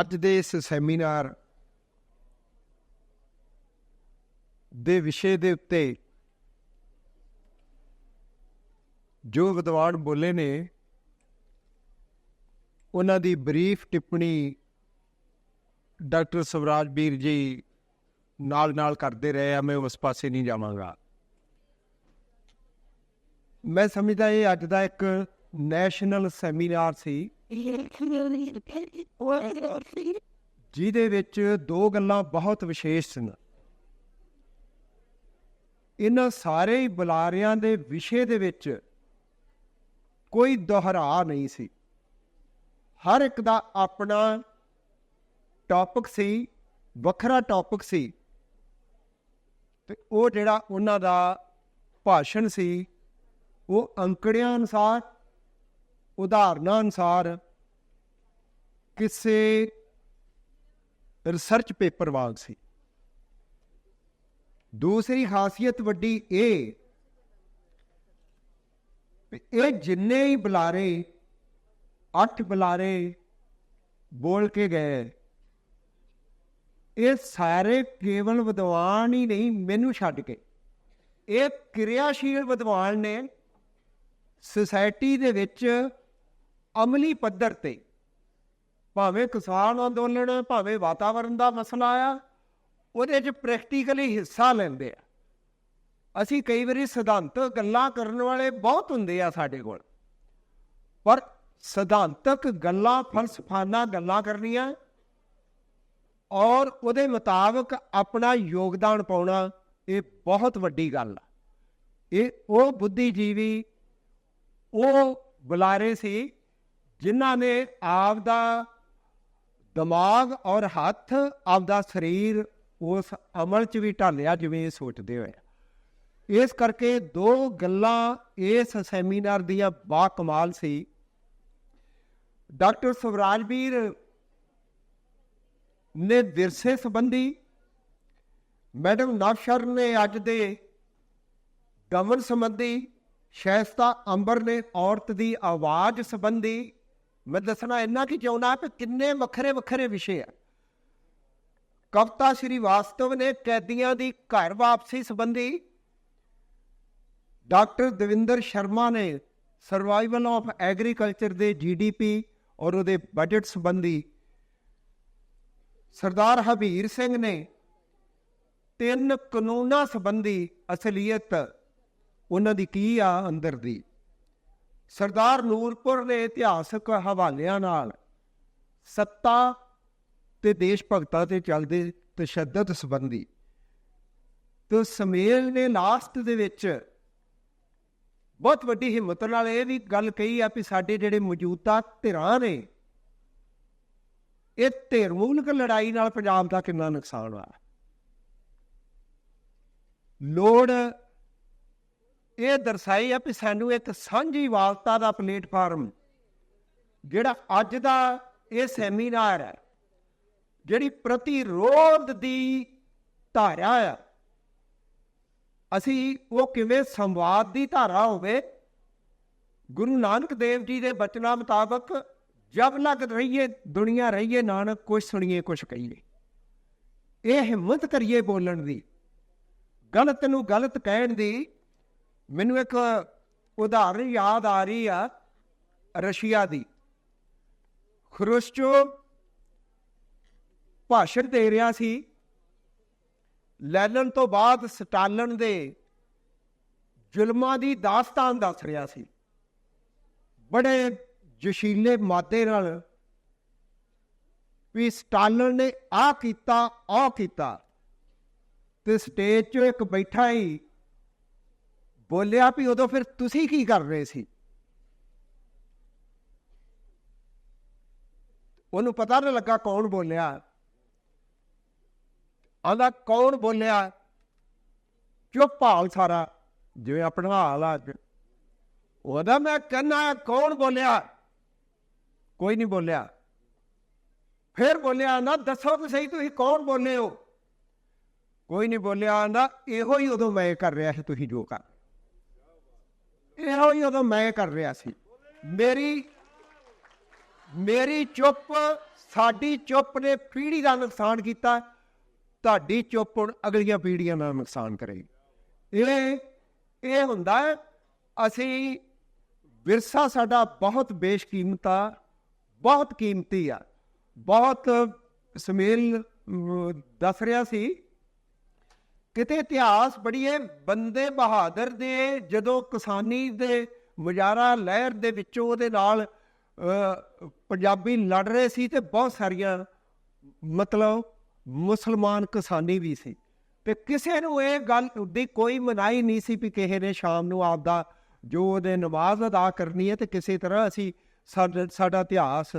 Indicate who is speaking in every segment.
Speaker 1: ਅੱਜ ਦੇ ਇਸ ਸੈਮੀਨਾਰ ਦੇ ਵਿਸ਼ੇ ਦੇ ਉੱਤੇ ਜੋ ਵਿਦਵਾਨ ਬੋਲੇ ਨੇ, ਉਹਨਾਂ ਦੀ ਬਰੀਫ ਟਿੱਪਣੀ ਡਾਕਟਰ ਸਵਰਾਜ ਵੀਰ ਜੀ ਨਾਲ ਨਾਲ ਕਰਦੇ ਰਹੇ ਆ, ਮੈਂ ਉਸ ਪਾਸੇ ਨਹੀਂ ਜਾਵਾਂਗਾ। ਮੈਂ ਸਮਝਦਾ ਇਹ ਅੱਜ ਦਾ ਇੱਕ ਨੈਸ਼ਨਲ ਸੈਮੀਨਾਰ ਸੀ। ਜਿਹਦੇ ਵਿੱਚ ਦੋ ਗੱਲਾਂ ਬਹੁਤ ਵਿਸ਼ੇਸ਼ ਸਨ। ਇਹਨਾਂ ਸਾਰੇ ਹੀ ਬੁਲਾਰਿਆਂ ਦੇ ਵਿਸ਼ੇ ਦੇ ਵਿੱਚ ਕੋਈ ਦੁਹਰਾ ਨਹੀਂ ਸੀ। ਹਰ ਇੱਕ ਦਾ ਆਪਣਾ ਟੌਪਿਕ ਸੀ, ਵੱਖਰਾ ਟੌਪਿਕ ਸੀ ਤੇ ਉਹ ਜਿਹੜਾ ਉਹਨਾਂ ਦਾ ਭਾਸ਼ਣ ਸੀ, ਉਹ ਅੰਕੜਿਆਂ ਅਨੁਸਾਰ ਉਦਾਹਰਨਾਂ ਅਨੁਸਾਰ ਕਿਸੇ ਰਿਸਰਚ ਪੇਪਰ ਵਾਂਗ ਸੀ। ਦੂਸਰੀ ਖਾਸੀਅਤ ਵੱਡੀ ਇਹ ਇਹ ਜਿੰਨੇ ਹੀ ਬੁਲਾਰੇ, ਅੱਠ ਬੁਲਾਰੇ ਬੋਲ ਕੇ ਗਏ, ਇਹ ਸਾਰੇ ਕੇਵਲ ਵਿਦਵਾਨ ਹੀ ਨਹੀਂ, ਮੈਨੂੰ ਛੱਡ ਕੇ। ਇਹ ਕਿਰਿਆਸ਼ੀਲ ਵਿਦਵਾਨ ਨੇ ਸੁਸਾਇਟੀ ਦੇ ਵਿੱਚ ਅਮਲੀ ਪੱਧਰ ਤੇ। ਭਾਵੇਂ ਕਿਸਾਨ ਅੰਦੋਲਨ, ਭਾਵੇਂ ਵਾਤਾਵਰਣ ਦਾ ਮਸਲਾ ਆ, ਉਹਦੇ 'ਚ ਪ੍ਰੈਕਟੀਕਲੀ ਹਿੱਸਾ ਲੈਂਦੇ ਆ। ਅਸੀਂ ਕਈ ਵਾਰੀ ਸਿਧਾਂਤਕ ਗੱਲਾਂ ਕਰਨ ਵਾਲੇ ਬਹੁਤ ਹੁੰਦੇ ਆ ਸਾਡੇ ਕੋਲ। ਪਰ ਸਿਧਾਂਤਕ ਗੱਲਾਂ, ਫਲਸਫਾਨਾ ਗੱਲਾਂ ਕਰਨੀਆਂ ਔਰ ਉਹਦੇ ਮੁਤਾਬਕ ਆਪਣਾ ਯੋਗਦਾਨ ਪਾਉਣਾ, ਇਹ ਬਹੁਤ ਵੱਡੀ ਗੱਲ ਆ। ਇਹ ਉਹ ਬੁੱਧੀਜੀਵੀ, ਉਹ ਬੁਲਾਰੇ ਸੀ ਜਿਨ੍ਹਾਂ ਨੇ ਆਪ ਦਾ ਦਿਮਾਗ ਔਰ ਹੱਥ ਆਪ ਦਾ ਸਰੀਰ ਉਸ ਅਮਲ 'ਚ ਵੀ ਢਾਲਿਆ ਜਿਵੇਂ ਇਹ ਸੋਚਦੇ ਹੋਏ। ਇਸ ਕਰਕੇ ਦੋ ਗੱਲਾਂ ਇਸ ਸੈਮੀਨਾਰ ਦੀਆਂ ਬਾ ਕਮਾਲ ਸੀ। ਡਾਕਟਰ ਸਵਰਾਜਵੀਰ ਨੇ ਵਿਰਸੇ ਸੰਬੰਧੀ ਮੈਡਮ ਨਵਸ਼ਰ ਨੇ ਅੱਜ ਦੇ ਗਮਨ ਸੰਬੰਧੀ ਸ਼ੈਸਤਾ ਅੰਬਰ ਨੇ ਔਰਤ ਦੀ ਆਵਾਜ਼ ਸੰਬੰਧੀ ਮੈਂ ਦੱਸਣਾ ਇੰਨਾ ਕਿ ਚਾਹੁੰਦਾ ਕਿ ਕਿੰਨੇ ਵੱਖਰੇ ਵੱਖਰੇ ਵਿਸ਼ੇ ਆ। ਕਵਤਾ ਸ਼੍ਰੀ ਵਾਸਤਵ ਨੇ ਕੈਦੀਆਂ ਦੀ ਘਰ ਵਾਪਸੀ ਸੰਬੰਧੀ ਡਾਕਟਰ ਦਵਿੰਦਰ ਸ਼ਰਮਾ ਨੇ ਸਰਵਾਈਵਲ ਆਫ ਐਗਰੀਕਲਚਰ ਦੇ ਜੀਡੀਪੀ ਔਰ ਉਹਦੇ ਬਜਟ ਸੰਬੰਧੀ ਸਰਦਾਰ ਹਬੀਰ ਸਿੰਘ ਨੇ ਤਿੰਨ ਕਾਨੂੰਨਾਂ ਸੰਬੰਧੀ ਅਸਲੀਅਤ ਉਹਨਾਂ ਦੀ ਕੀ ਆ ਅੰਦਰ ਦੀ। ਸਰਦਾਰ ਨੂਰਪੁਰ ਨੇ ਇਤਿਹਾਸਕ ਹਵਾਲਿਆਂ ਨਾਲ ਸੱਤਾ ਤੇ ਦੇਸ਼ ਭਗਤਾ ਤੇ ਚੱਲਦੇ ਤਸ਼ੱਦਦ ਸੰਬੰਧੀ ਤੇ ਸਮੇਲ ਨੇ ਲਾਸਟ ਦੇ ਵਿੱਚ ਬਹੁਤ ਵੱਡੀ ਹਿੰਮਤ ਨਾਲ ਇਹ ਵੀ ਗੱਲ ਕਹੀ ਆ ਵੀ ਸਾਡੇ ਜਿਹੜੇ ਮੌਜੂਦਾ ਧਿਰਾਂ ਨੇ, ਇਹ ਧਿਰਮੂਲਕ ਲੜਾਈ ਨਾਲ ਪੰਜਾਬ ਦਾ ਕਿੰਨਾ ਨੁਕਸਾਨ ਹੋਇਆ। ਲੋੜ ਇਹ ਦਰਸਾਈ ਆ ਵੀ ਸਾਨੂੰ ਇੱਕ ਸਾਂਝੀ ਵਾਲਤਾ ਦਾ ਪਲੇਟਫਾਰਮ, ਜਿਹੜਾ ਅੱਜ ਦਾ ਇਹ ਸੈਮੀਨਾਰ ਹੈ, ਜਿਹੜੀ ਪ੍ਰਤੀਰੋਧ ਦੀ ਧਾਰਾ ਆ। ਅਸੀਂ ਉਹ ਕਿਵੇਂ ਸੰਵਾਦ ਦੀ ਧਾਰਾ ਹੋਵੇ, ਗੁਰੂ ਨਾਨਕ ਦੇਵ ਜੀ ਦੇ ਬਚਨਾਂ ਮੁਤਾਬਕ ਜਬ ਲਗ ਰਹੀਏ, ਦੁਨੀਆ ਰਹੀਏ, ਨਾਨਕ ਕੁਛ ਸੁਣੀਏ, ਕੁਛ ਕਹੀਏ। ਇਹ ਹਿੰਮਤ ਕਰੀਏ ਬੋਲਣ ਦੀ, ਗਲਤ ਨੂੰ ਗਲਤ ਕਹਿਣ ਦੀ ਮੈਨੂੰ ਇੱਕ ਉਦਾਹਰਨ ਯਾਦ ਆ ਰਹੀ ਆ, ਰਸ਼ੀਆ ਦੀ। ਖਰੁਸ਼ਚੋ ਭਾਸ਼ਣ ਦੇ ਰਿਹਾ ਸੀ। ਲੈਨਨ ਤੋਂ ਬਾਅਦ ਸਟਾਲਨ ਦੇ ਜ਼ੁਲਮਾਂ ਦੀ ਦਾਸਤਾਨ ਦੱਸ ਰਿਹਾ ਸੀ। ਬੜੇ ਜਸ਼ੀਲੇ ਮਾਦੇ ਨਾਲ ਵੀ ਸਟਾਲਨ ਨੇ ਆ ਕੀਤਾ ਆ ਕੀਤਾ। ਤੇ ਸਟੇਜ 'ਚ ਇੱਕ ਬੈਠਾ ਹੀ ਬੋਲਿਆ ਵੀ ਉਦੋਂ ਫਿਰ ਤੁਸੀਂ ਕੀ ਕਰ ਰਹੇ ਸੀ? ਉਹਨੂੰ ਪਤਾ ਨਾ ਲੱਗਾ ਕੌਣ ਬੋਲਿਆ। ਆਂਦਾ ਕੌਣ ਬੋਲਿਆ? ਚੁੱਪ ਹਾਲ ਸਾਰਾ, ਜਿਵੇਂ ਆਪਣਾ ਹਾਲ ਆ ਉਹਦਾ ਮੈਂ ਕਹਿੰਦਾ ਕੌਣ ਬੋਲਿਆ? ਕੋਈ ਨਹੀਂ ਬੋਲਿਆ। ਫਿਰ ਬੋਲਿਆ ਨਾ ਦੱਸੋ ਤਾਂ ਸਹੀ ਤੁਸੀਂ ਕੌਣ ਬੋਲੇ ਹੋ? ਕੋਈ ਨਹੀਂ ਬੋਲਿਆ ਆਂਦਾ ਇਹੋ ਹੀ ਉਦੋਂ ਮੈਂ ਕਰ ਰਿਹਾ ਸੀ ਤੁਸੀਂ ਜੋ ਕਰ। ਇਹੋ ਹੀ ਉਦੋਂ ਮੈਂ ਕਰ ਰਿਹਾ ਸੀ। ਮੇਰੀ ਮੇਰੀ ਚੁੱਪ, ਸਾਡੀ ਚੁੱਪ ਨੇ ਪੀੜ੍ਹੀ ਦਾ ਨੁਕਸਾਨ ਕੀਤਾ। ਤੁਹਾਡੀ ਚੁੱਪ ਹੁਣ ਅਗਲੀਆਂ ਪੀੜ੍ਹੀਆਂ ਦਾ ਨੁਕਸਾਨ ਕਰੇਗੀ। ਇਹ ਇਹ ਹੁੰਦਾ ਅਸੀਂ ਵਿਰਸਾ ਸਾਡਾ ਬਹੁਤ ਬੇਸ਼ਕੀਮਤ ਆ, ਬਹੁਤ ਕੀਮਤੀ ਆ। ਬਹੁਤ ਸਮੇਲ ਦੱਸ ਰਿਹਾ ਸੀ ਕਿਤੇ ਇਤਿਹਾਸ ਪੜ੍ਹੀਏ, ਬੰਦੇ ਬਹਾਦਰ ਦੇ ਜਦੋਂ ਕਿਸਾਨੀ ਦੇ ਮੁਜ਼ਾਰਾ ਲਹਿਰ ਦੇ ਵਿੱਚੋਂ ਉਹਦੇ ਨਾਲ ਪੰਜਾਬੀ ਲੜ ਰਹੇ ਸੀ ਤੇ ਬਹੁਤ ਸਾਰੀਆਂ ਮਤਲਬ ਮੁਸਲਮਾਨ ਕਿਸਾਨੀ ਵੀ ਸੀ। ਤੇ ਕਿਸੇ ਨੂੰ ਇਹ ਗੱਲ ਦੀ ਕੋਈ ਮਨਾਹੀ ਨਹੀਂ ਸੀ ਵੀ ਕਿਸੇ ਨੇ ਸ਼ਾਮ ਨੂੰ ਆਪਦਾ ਜੋ ਉਹਦੇ ਨਮਾਜ਼ ਅਦਾ ਕਰਨੀ ਹੈ ਤੇ ਕਿਸੇ ਤਰ੍ਹਾਂ ਅਸੀਂ ਸਾਡਾ ਸਾਡਾ ਇਤਿਹਾਸ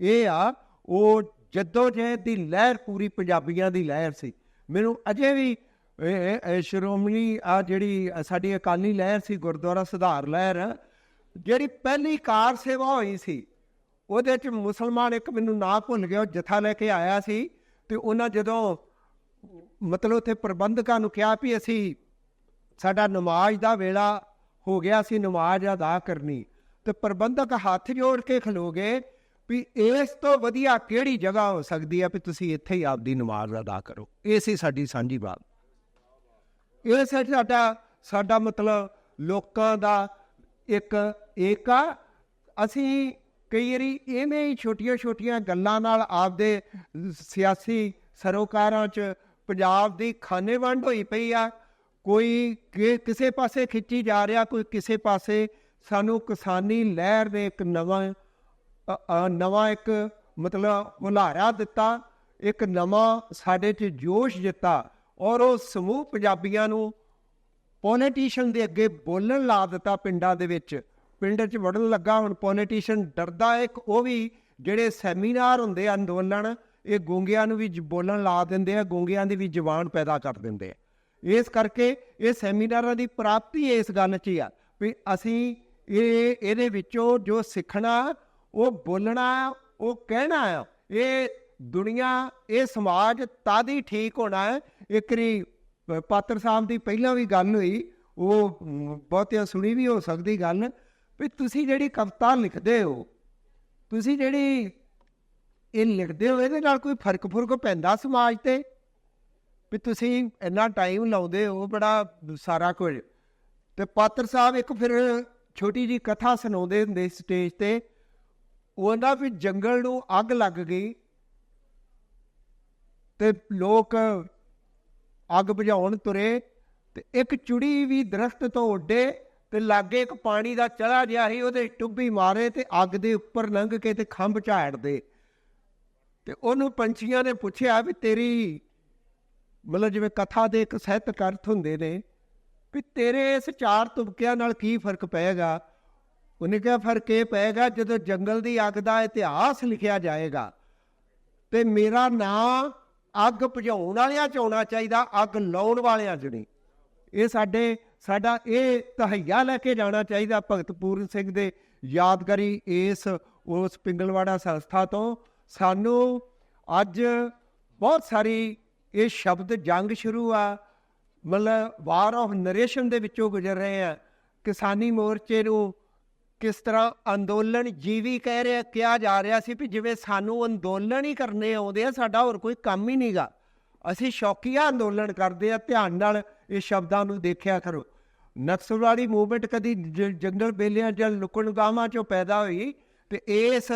Speaker 1: ਇਹ ਆ, ਉਹ ਜੱਦੋ ਜਹਿਦ ਦੀ ਲਹਿਰ ਪੂਰੀ ਪੰਜਾਬੀਆਂ ਦੀ ਲਹਿਰ ਸੀ। ਮੈਨੂੰ ਅਜੇ ਵੀ ਇਹ ਸ਼੍ਰੋਮਣੀ ਆ ਜਿਹੜੀ ਸਾਡੀ ਅਕਾਲੀ ਲਹਿਰ ਸੀ, ਗੁਰਦੁਆਰਾ ਸੁਧਾਰ ਲਹਿਰ, ਜਿਹੜੀ ਪਹਿਲੀ ਕਾਰ ਸੇਵਾ ਹੋਈ ਸੀ, ਉਹਦੇ ਚ ਮੁਸਲਮਾਨ ਇੱਕ ਮੈਨੂੰ ਨਾਂ ਭੁੱਲ ਗਿਆ, ਉਹ ਜਥਾ ਲੈ ਕੇ ਆਇਆ ਸੀ, ਤੇ ਉਹਨਾਂ ਜਦੋਂ ਮਤਲਬ ਉੱਥੇ ਪ੍ਰਬੰਧਕਾਂ ਨੂੰ ਕਿਹਾ ਵੀ ਅਸੀਂ ਸਾਡਾ ਨਮਾਜ਼ ਦਾ ਵੇਲਾ ਹੋ ਗਿਆ ਸੀ ਨਮਾਜ਼ ਅਦਾ ਕਰਨੀ, ਤੇ ਪ੍ਰਬੰਧਕ ਹੱਥ ਜੋੜ ਕੇ ਖਲੋਗੇ ਵੀ ਇਸ ਤੋਂ ਵਧੀਆ ਕਿਹੜੀ ਜਗ੍ਹਾ ਹੋ ਸਕਦੀ ਹੈ ਵੀ ਤੁਸੀਂ ਇੱਥੇ ਹੀ ਆਪਦੀ ਨਮਾਜ਼ ਅਦਾ ਕਰੋ। ਇਹ ਸੀ ਸਾਡੀ ਸਾਂਝੀ ਬਾਤ। ਇਹ ਸੀ ਸਾਡਾ ਸਾਡਾ ਮਤਲਬ ਲੋਕਾਂ ਦਾ ਇੱਕ ਏਕਾ ਅਸੀਂ ਕਈ ਵਾਰੀ ਐਵੇਂ ਹੀ ਛੋਟੀਆਂ ਛੋਟੀਆਂ ਗੱਲਾਂ ਨਾਲ ਆਪਦੇ ਸਿਆਸੀ ਸਰੋਕਾਰਾਂ 'ਚ ਪੰਜਾਬ ਦੀ ਖਾਨੇ ਵੰਡ ਹੋਈ ਪਈ ਆ। ਕੋਈ ਕਿ- ਕਿਸੇ ਪਾਸੇ ਖਿੱਚੀ ਜਾ ਰਿਹਾ, ਕੋਈ ਕਿਸੇ ਪਾਸੇ ਸਾਨੂੰ ਕਿਸਾਨੀ ਲਹਿਰ ਦੇ ਇੱਕ ਨਵਾਂ ਨਵਾਂ ਇੱਕ ਮਤਲਬ ਹੁਲਾਰਾ ਦਿੱਤਾ, ਇੱਕ ਨਵਾਂ ਸਾਡੇ 'ਚ ਜੋਸ਼ ਦਿੱਤਾ। ਔਰ ਉਹ ਸਮੂਹ ਪੰਜਾਬੀਆਂ ਨੂੰ ਪੋਲੀਟੀਸ਼ੀਅਨ ਦੇ ਅੱਗੇ ਬੋਲਣ ਲਾ ਦਿੱਤਾ ਪਿੰਡਾਂ ਦੇ ਵਿੱਚ। ਪਿੰਡ 'ਚ ਵੜਨ ਲੱਗਾ, ਹੁਣ ਪੋਲੀਟੀਸ਼ੀਅਨ ਡਰਦਾ ਇੱਕ, ਉਹ ਵੀ ਜਿਹੜੇ ਸੈਮੀਨਾਰ ਹੁੰਦੇ ਆ ਅੰਦੋਲਨ, ਇਹ ਗੂੰਗਿਆਂ ਨੂੰ ਵੀ ਜ- ਬੋਲਣ ਲਾ ਦਿੰਦੇ ਆ, ਗੁੰਗਿਆਂ ਦੀ ਵੀ ਜ਼ੁਬਾਨ ਪੈਦਾ ਕਰ ਦਿੰਦੇ ਆ। ਇਸ ਕਰਕੇ ਇਹ ਸੈਮੀਨਾਰਾਂ ਦੀ ਪ੍ਰਾਪਤੀ ਇਸ ਗੱਲ 'ਚ ਹੀ ਆ ਵੀ ਅਸੀਂ ਇਹ, ਇਹਦੇ ਵਿੱਚੋਂ ਜੋ ਸਿੱਖਣਾ, ਉਹ ਬੋਲਣਾ, ਉਹ ਕਹਿਣਾ ਆ, ਇਹ ਦੁਨੀਆ, ਇਹ ਸਮਾਜ ਤਦ ਹੀ ਠੀਕ ਹੋਣਾ ਹੈ ਇੱਕਰੀ ਪਾਤਰ ਸਾਹਿਬ ਦੀ ਪਹਿਲਾਂ ਵੀ ਗੱਲ ਹੋਈ ਉਹ ਮ, ਬਹੁਤਿਆਂ ਸੁਣੀ ਵੀ ਹੋ ਸਕਦੀ ਗੱਲ ਵੀ ਤੁਸੀਂ ਜਿਹੜੀ ਕਵਿਤਾ ਲਿਖਦੇ ਹੋ ਤੁਸੀਂ ਜਿਹੜੀ ਇਹ ਲਿਖਦੇ ਹੋ ਇਹਦੇ ਨਾਲ ਕੋਈ ਫ਼ਰਕ ਫੁਰਕ ਪੈਂਦਾ ਸਮਾਜ ਤੇ? ਵੀ ਤੁਸੀਂ ਇੰਨਾ ਟਾਈਮ ਲਾਉਂਦੇ ਹੋ ਬੜਾ ਸਾਰਾ ਕੁਝ। ਤੇ ਪਾਤਰ ਸਾਹਿਬ ਇੱਕ ਫਿਰ ਛੋਟੀ ਜੀ ਕਥਾ ਸੁਣਾਉਂਦੇ ਹੁੰਦੇ ਸਟੇਜ ਤੇ ਉਹਨਾਂ ਵੀ ਜੰਗਲ ਨੂੰ ਅੱਗ ਲੱਗ ਗਈ। ਤੇ ਲੋਕ ਅੱਗ ਬੁਝਾਉਣ ਤੁਰੇ ਤੇ ਇੱਕ ਚੁੜੀ ਵੀ ਦਰਖਤ ਤੋਂ ਉੱਡੇ ਤੇ ਲਾਗੇ ਇੱਕ ਪਾਣੀ ਦਾ ਚਲਾ ਜਿਹਾ ਸੀ, ਉਹਦੇ ਟੁੱਬੀ ਮਾਰੇ ਤੇ ਅੱਗ ਦੇ ਉੱਪਰ ਲੰਘ ਕੇ ਤੇ ਖੰਭ ਝਾੜ ਦੇ। ਤੇ ਉਹਨੂੰ ਪੰਛੀਆਂ ਨੇ ਪੁੱਛਿਆ ਵੀ ਤੇਰੀ ਮਤਲਬ ਜਿਵੇਂ ਕਥਾ ਦੇ ਇੱਕ ਸਾਹਿਤਕ ਅਰਥ ਹੁੰਦੇ ਨੇ ਵੀ ਤੇਰੇ ਇਸ ਚਾਰ ਤੁਬਕਿਆਂ ਨਾਲ ਕੀ ਫ਼ਰਕ ਪਏਗਾ? ਉਹਨੇ ਕਿਹਾ, ਫ਼ਰਕ ਇਹ ਪਏਗਾ ਜਦੋਂ ਜੰਗਲ ਦੀ ਅੱਗ ਦਾ ਇਤਿਹਾਸ ਲਿਖਿਆ ਜਾਏਗਾ ਤੇ ਮੇਰਾ ਨਾਂ ਅੱਗ ਭਜਾਉਣ ਵਾਲਿਆਂ ਚ ਆਉਣਾ ਚਾਹੀਦਾ, ਅੱਗ ਲਾਉਣ ਵਾਲਿਆਂ ਚ ਨਹੀਂ। ਇਹ ਸਾਡੇ, ਸਾਡਾ ਇਹ ਤਹਈਆ ਲੈ ਕੇ ਜਾਣਾ ਚਾਹੀਦਾ ਭਗਤ ਪੂਰਨ ਸਿੰਘ ਦੇ ਯਾਦਗਾਰੀ ਇਸ, ਉਸ ਪਿੰਗਲਵਾੜਾ ਸੰਸਥਾ ਤੋਂ। ਸਾਨੂੰ ਅੱਜ ਬਹੁਤ ਸਾਰੀ ਇਹ ਸ਼ਬਦ ਜੰਗ ਸ਼ੁਰੂ ਆ, ਮਤਲਬ ਵਾਰ ਆਫ ਨਰੇਸ਼ਨ ਦੇ ਵਿੱਚੋਂ ਗੁਜ਼ਰ ਰਹੇ ਆ। ਕਿਸਾਨੀ ਮੋਰਚੇ ਨੂੰ ਕਿਸ ਤਰ੍ਹਾਂ ਅੰਦੋਲਨ ਜੀਵੀ ਕਹਿ ਰਿਹਾ, ਕਿਹਾ ਜਾ ਰਿਹਾ ਸੀ ਵੀ ਜਿਵੇਂ ਸਾਨੂੰ ਅੰਦੋਲਨ ਹੀ ਕਰਨੇ ਆਉਂਦੇ ਆ, ਸਾਡਾ ਹੋਰ ਕੋਈ ਕੰਮ ਹੀ ਨਹੀਂਗਾ ਅਸੀਂ ਸ਼ੌਕੀਆ ਅੰਦੋਲਨ ਕਰਦੇ ਆ, ਧਿਆਨ ਨਾਲ ਇਹ ਸ਼ਬਦਾਂ ਨੂੰ ਦੇਖਿਆ ਕਰੋ। ਨਕਸਲਵਾਦੀ ਮੂਵਮੈਂਟ ਕਦੀ ਜੰਗਲ ਬੇਲਿਆਂ ਜਾਂ ਲੁਕਣ ਗਾਵਾਂ ਚੋਂ ਪੈਦਾ ਹੋਈ ਤੇ ਇਸ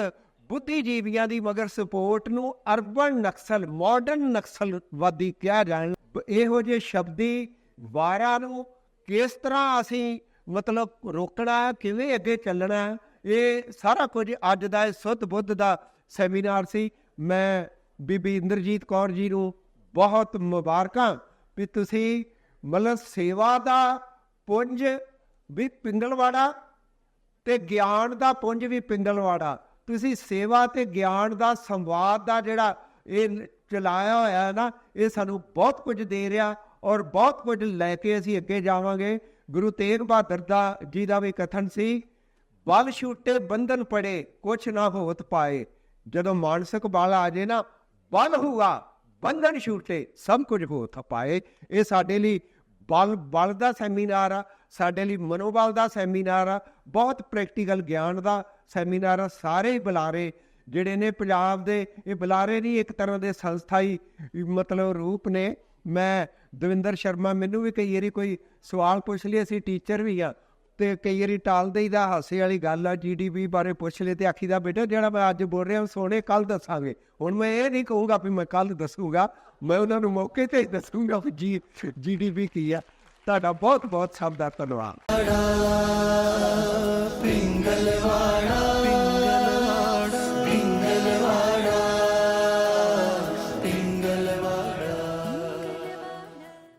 Speaker 1: ਬੁੱਧੀਜੀਵੀਆਂ ਦੀ ਮਗਰ ਸਪੋਰਟ ਨੂੰ ਅਰਬਨ ਨਕਸਲ, ਮਾਡਰਨ ਨਕਸਲਵਾਦੀ ਕਿਹਾ ਜਾਣ, ਇਹੋ ਜਿਹੇ ਸ਼ਬਦੀ ਵਾਰਾਂ ਨੂੰ ਕਿਸ ਤਰ੍ਹਾਂ ਅਸੀਂ ਮਤਲਬ ਰੋਕਣਾ ਕਿਵੇਂ ਅੱਗੇ ਚੱਲਣਾ, ਇਹ ਸਾਰਾ ਕੁਝ ਅੱਜ ਦਾ ਇਹ ਸੁੱਧ ਬੁੱਧ ਦਾ ਸੈਮੀਨਾਰ ਸੀ। ਮੈਂ ਬੀਬੀ ਇੰਦਰਜੀਤ ਕੌਰ ਜੀ ਨੂੰ ਬਹੁਤ ਮੁਬਾਰਕਾਂ ਵੀ ਤੁਸੀਂ ਮਤਲਬ ਸੇਵਾ ਦਾ ਪੁੰਜ ਵੀ ਪਿੰਗਲਵਾੜਾ ਤੇ ਗਿਆਨ ਦਾ ਪੁੰਜ ਵੀ ਪਿੰਗਲਵਾੜਾ ਤੁਸੀਂ ਸੇਵਾ ਤੇ ਗਿਆਨ ਦਾ, ਸੰਵਾਦ ਦਾ ਜਿਹੜਾ ਇਹ ਚਲਾਇਆ ਹੋਇਆ ਹੈ ਨਾ, ਇਹ ਸਾਨੂੰ ਬਹੁਤ ਕੁਝ ਦੇ ਰਿਹਾ ਔਰ ਬਹੁਤ ਕੁਝ ਲੈ ਕੇ ਅਸੀਂ ਅੱਗੇ ਜਾਵਾਂਗੇ। ਗੁਰੂ ਤੇਗ ਬਹਾਦਰ ਦਾ ਜੀ ਦਾ ਵੀ ਕਥਨ ਸੀ ਬਲ ਛੂਟੇ ਬੰਧਨ ਪੜੇ, ਕੁਛ ਨਾ ਹੋਤ ਪਾਏ। ਜਦੋਂ ਮਾਨਸਿਕ ਬਲ ਆ ਜੇ ਨਾ ਬਲ ਹੁਆ, ਬੰਧਨ ਛੂਟੇ, ਸਭ ਕੁਝ ਹੋਤ ਪਾਏ। ਇਹ ਸਾਡੇ ਲਈ ਬਲ ਬਲ ਦਾ ਸੈਮੀਨਾਰ ਆ, ਸਾਡੇ ਲਈ ਮਨੋਬਲ ਦਾ ਸੈਮੀਨਾਰ ਆ, ਬਹੁਤ ਪ੍ਰੈਕਟੀਕਲ ਗਿਆਨ ਦਾ ਸੈਮੀਨਾਰ ਆ, ਸਾਰੇ ਹੀ ਬੁਲਾਰੇ, ਜਿਹੜੇ ਨੇ ਪੰਜਾਬ ਦੇ, ਇਹ ਬੁਲਾਰੇ ਨਹੀਂ, ਇੱਕ ਤਰ੍ਹਾਂ ਦੇ ਸੰਸਥਾਈ ਮਤਲਬ ਰੂਪ ਨੇ। ਮੈਂ ਦਵਿੰਦਰ ਸ਼ਰਮਾ ਮੈਨੂੰ ਵੀ ਕਈ ਵਾਰੀ ਕੋਈ ਸਵਾਲ ਪੁੱਛ ਲਈ ਅਸੀਂ ਟੀਚਰ ਵੀ ਆ, ਤੇ ਕਈ ਵਾਰੀ ਟਾਲਦੇ ਹੀ ਦਾ ਹਾਸੇ ਵਾਲੀ ਗੱਲ ਆ ਜੀਡੀਪੀ ਬਾਰੇ ਪੁੱਛ ਲੈ ਤੇ ਆਖੀਦਾ, ਬੇਟਾ, ਜਿਹੜਾ ਮੈਂ ਅੱਜ ਬੋਲ ਰਿਹਾ ਸੋਹਣੇ ਕੱਲ ਦੱਸਾਂਗੇ। ਹੁਣ ਮੈਂ ਇਹ ਨਹੀਂ ਕਹੂੰਗਾ ਵੀ ਮੈਂ ਕੱਲ ਦੱਸੂਗਾ, ਮੈਂ ਉਹਨਾਂ ਨੂੰ ਮੌਕੇ ਤੇ ਹੀ ਦੱਸੂਗਾ ਵੀ ਜੀ ਜੀਡੀਪੀ ਕੀ ਆ। ਤੁਹਾਡਾ ਬਹੁਤ ਬਹੁਤ ਸਭ ਧੰਨਵਾਦ।
Speaker 2: ਪਿੰਗਲਵਾ